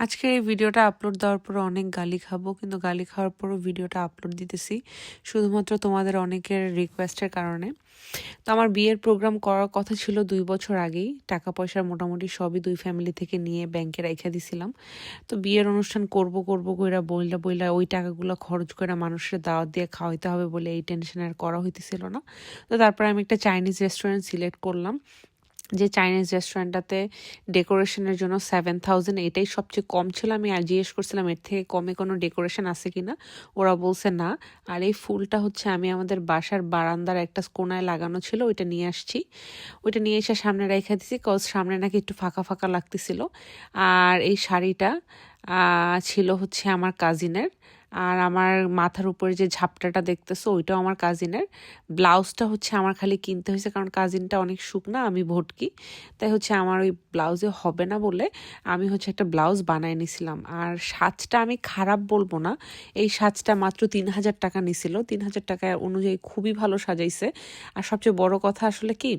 আজকের এই ভিডিওটা আপলোড দেওয়ার পর অনেক গালি খাব, কিন্তু গালি খাওয়ার পরও ভিডিওটা আপলোড দিতেছি, শুধুমাত্র তোমাদের অনেকের রিকোয়েস্টের কারণে। তো আমার বিয়ের প্রোগ্রাম করার কথা ছিল দুই বছর আগেই টাকা পয়সার মোটামুটি সবই দুই ফ্যামিলি থেকে নিয়ে ব্যাংকে রেখে দিছিলাম। তো বিয়ের অনুষ্ঠান করব করব কইরা বইলা বইলা ওই টাকাগুলো খরচ করে মানুষের দাওয়াত দিয়ে খাওয়াইতে হবে বলে এই টেনশন আর করা হইতেছিল না। তো তারপরে আমি একটা চাইনিজ রেস্টুরেন্ট সিলেক্ট করলাম। যে চাইনিজ রেস্টুরেন্টটাতে ডেকোরেশনের জন্য সেভেন থাউজেন্ড এটাই সবচেয়ে কম ছিল। আমি আর জিজ্ঞেস করছিলাম, এর থেকে কমে কোনো ডেকোরেশন আছে কি না ওরা বলছে, না। আর এই ফুলটা হচ্ছে আমি আমাদের বাসার বারান্দার একটা কোনায় লাগানো ছিল, ওইটা নিয়ে আসছি। ওইটা নিয়ে এসে সামনে রেখে দিছি কজ সামনে নাকি একটু ফাঁকা ফাঁকা লাগতেছিল আর এই শাড়িটা ছিল হচ্ছে আমার কাজিনের আর আমার মাথার উপরে যে ঝাপটাটা দেখতেছো, ওইটাও আমার কাজিনের ব্লাউজটা হচ্ছে আমার খালি কিনতে হয়েছে, কারণ কাজিনটা অনেক শুকনা, আমি ভটকি। তাই হচ্ছে আমার ওই ব্লাউজে হবে না বলে আমি হচ্ছে একটা ব্লাউজ বানায় নিছিলাম। আর সাজটা আমি খারাপ বলব না, এই সাজটা মাত্র তিন হাজার টাকা নিছিল। তিন হাজার টাকা অনুযায়ী খুবই ভালো সাজাইছে। আর সবচেয়ে বড় কথা আসলে কি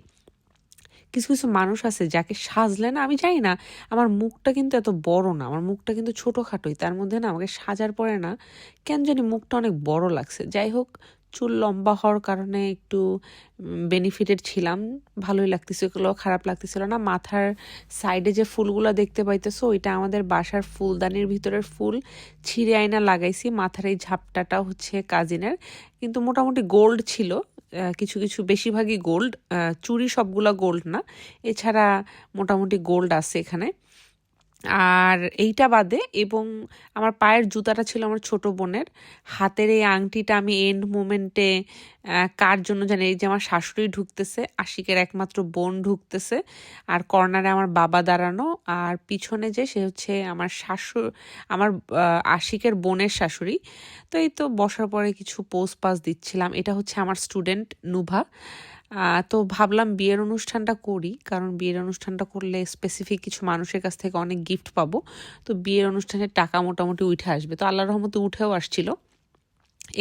কিছু কিছু মানুষ আছে যাকে সাজলে না, আমি জানি না, আমার মুখটা কিন্তু এত বড় না, আমার মুখটা কিন্তু ছোটোখাটোই, তার মধ্যে না আমাকে সাজার পরে না কেন জানি মুখটা অনেক বড় লাগছে। যাই হোক, চুল লম্বা হওয়ার কারণে একটু বেনিফিটেড ছিলাম, ভালোই লাগতেছিল খারাপ লাগতেছিল না। মাথার সাইডে যে ফুলগুলো দেখতে পাইতেছো, ওইটা আমাদের বাসার ফুলদানির ভিতরের ফুল, ছিঁড়ে আয়না লাগাইছি, মাথার এই ঝাপটাটা হচ্ছে কাজিনের, কিন্তু মোটামুটি গোল্ড ছিল কিছু কিছু বেশিরভাগই গোল্ড চুরি সবগুলা গোল্ড না। এছাড়া মোটামুটি গোল্ড আছে এখানে। আর এইটা বাদে এবং আমার পায়ের জুতাটা ছিল আমার ছোট বোনের। হাতের এই আংটিটা আমি এন্ড মোমেন্টে কার জন্য জানি, এই যে আমার শাশুড়ি ঢুকতেছে, আশিকের একমাত্র বোন ঢুকতেছে, আর কর্নারে আমার বাবা দাঁড়ানো, আর পিছনে যে সে হচ্ছে আমার শাশুড় আমার আশিকের বোনের শাশুড়ি। তো এই তো বসার পরে কিছু পোস্ট পাস দিচ্ছিলাম। এটা হচ্ছে আমার স্টুডেন্ট নুভা তো ভাবলাম বিয়ের অনুষ্ঠানটা করি, কারণ বিয়ের অনুষ্ঠানটা করলে স্পেসিফিক কিছু মানুষের কাছ থেকে অনেক গিফট পাবো। তো বিয়ের অনুষ্ঠানের টাকা মোটামুটি উঠে আসবে। তো আল্লাহ রহমতে উঠেও আসছিল।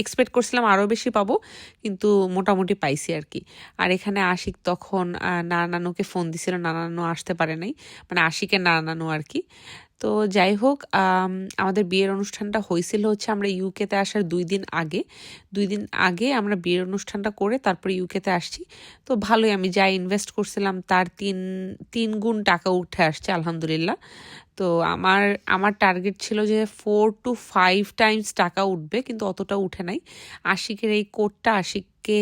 এক্সপেক্ট করছিলাম আরও বেশি পাবো, কিন্তু মোটামুটি পাইছি আর কি আর এখানে আশিক তখন নানা নানুকে ফোন দিছিল নানা নানু আসতে পারে নাই মানে আশিকের নানা নানু আর কি তো যাই হোক আমাদের বিয়ের অনুষ্ঠানটা হয়েছিল হচ্ছে আমরা ইউকেতে আসার দুই দিন আগে। দুই দিন আগে আমরা বিয়ের অনুষ্ঠানটা করে তারপরে ইউকেতে আসছি। তো ভালোই আমি যা ইনভেস্ট করছিলাম তার তিন তিন গুণ টাকা উঠে আসছে, আলহামদুলিল্লাহ। তো আমার আমার টার্গেট ছিল যে ফোর টু ফাইভ টাইমস টাকা উঠবে, কিন্তু অতটা উঠে নাই। আশিকের এই কোটটা আশিককে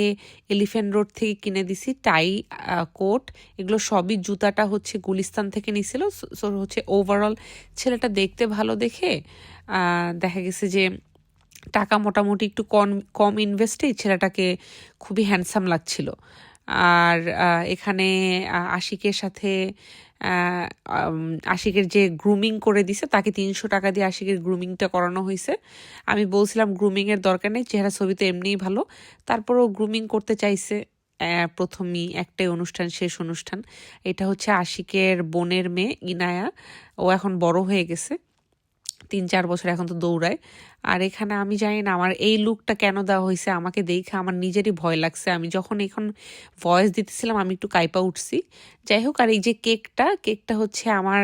এলিফেন্ট রোড থেকে কিনে দিছি টাই কোট এগুলো সবই জুতাটা হচ্ছে গুলিস্তান থেকে নিছিল, সো হচ্ছে ওভারঅল ছেলেটা দেখতে ভালো দেখে দেখা গেছে যে টাকা মোটামুটি একটু কম কম ইনভেস্টেই ছেলেটাকে খুবই হ্যান্ডসাম লাগছিল। আর এখানে আশিকের সাথে আশিকের যে গ্রুমিং করে দিছে, তাকে তিনশো টাকা দিয়ে আশিকের গ্রুমিংটা করানো হয়েছে। আমি বলছিলাম গ্রুমিংয়ের দরকার নেই, চেহারা ছবি তো এমনিই ভালো। তারপরও গ্রুমিং করতে চাইছে প্রথমই একটাই অনুষ্ঠান, শেষ অনুষ্ঠান। এটা হচ্ছে আশিকের বোনের মেয়ে, ইনায়া। ও এখন বড় হয়ে গেছে। তিন চার বছর এখন তো দৌড়ায়। আর এখানে আমি জানি না আমার এই লুকটা কেন দেওয়া হয়েছে, আমাকে দেখে আমার নিজেরই ভয় লাগছে। আমি যখন এখন ভয়েস দিতেছিলাম, আমি একটু কাইপা উঠছি। যাই হোক, আর এই যে কেকটা কেকটা হচ্ছে আমার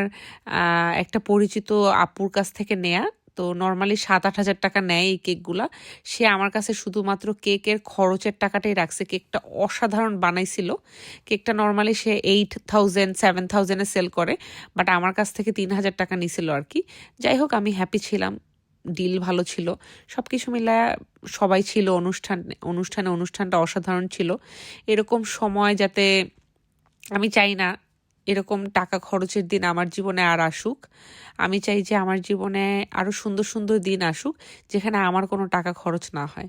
একটা পরিচিত আপুর কাছ থেকে নেয়া। তো নর্মালি সাত আট হাজার টাকা নেয় এই কেকগুলা। সে আমার কাছে শুধুমাত্র কেকের খরচের টাকাটাই রাখছে। কেকটা অসাধারণ বানাইছিল। কেকটা নর্মালি সে এইট থাউজেন্ড সেভেন থাউজেন্ডে সেল করে বাট আমার কাছ থেকে তিন হাজার টাকা নিছিল আর কি। যাই হোক, আমি হ্যাপি ছিলাম। ডিল ভালো ছিল। সব কিছু মিলায় সবাই ছিল। অনুষ্ঠান, অনুষ্ঠানে অনুষ্ঠানটা অসাধারণ ছিল। এরকম সময় যাতে আমি চাই না এরকম টাকা খরচের দিন আমার জীবনে আর আসুক। আমি চাই যে আমার জীবনে আরও সুন্দর সুন্দর দিন আসুক, যেখানে আমার কোনো টাকা খরচ না হয়।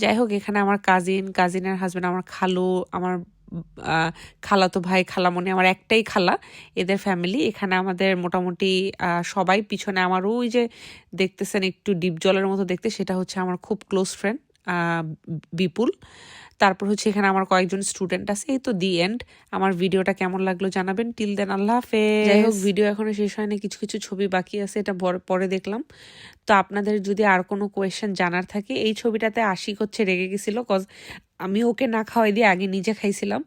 যাই হোক, এখানে আমার কাজিন কাজিনের হাজব্যান্ড আমার খালু, আমার খালাতো ভাই, খালামণি, আমার একটাই খালা, এদের ফ্যামিলি এখানে আমাদের মোটামুটি সবাই পিছনে আমার ওই যে দেখতেছেন একটু ডিপ জলের মতো দেখতে, সেটা হচ্ছে আমার খুব ক্লোজ ফ্রেন্ড বিপুল। তারপর হচ্ছে এখানে আমার কয়েকজন স্টুডেন্ট আছে। এই তো দি এন্ড আমার ভিডিওটা কেমন লাগল জানাবেন। টিল দেন আল্লাহ হাফেজ। যাই হোক ভিডিও এখনও শেষ হয়নি। কিছু কিছু ছবি বাকি আছে। এটা পরে দেখলাম। তো আপনাদের যদি আর কোনো কোয়েশ্চেন জানার থাকে এই ছবিটাতে আশিক হচ্ছে রেগে গেছিল। কজ আমি ওকে না খাওয়াই দিয়ে আগে নিজে খাইছিলাম।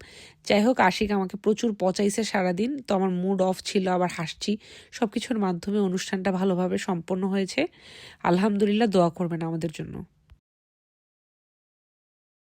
যাই হোক আশিক আমাকে প্রচুর পচাইছে সারাদিন। তো আমার মুড অফ ছিল আবার হাসছি। সব কিছুর মাধ্যমে অনুষ্ঠানটা ভালোভাবে সম্পন্ন হয়েছে। আলহামদুলিল্লাহ দোয়া করবেন আমাদের জন্য।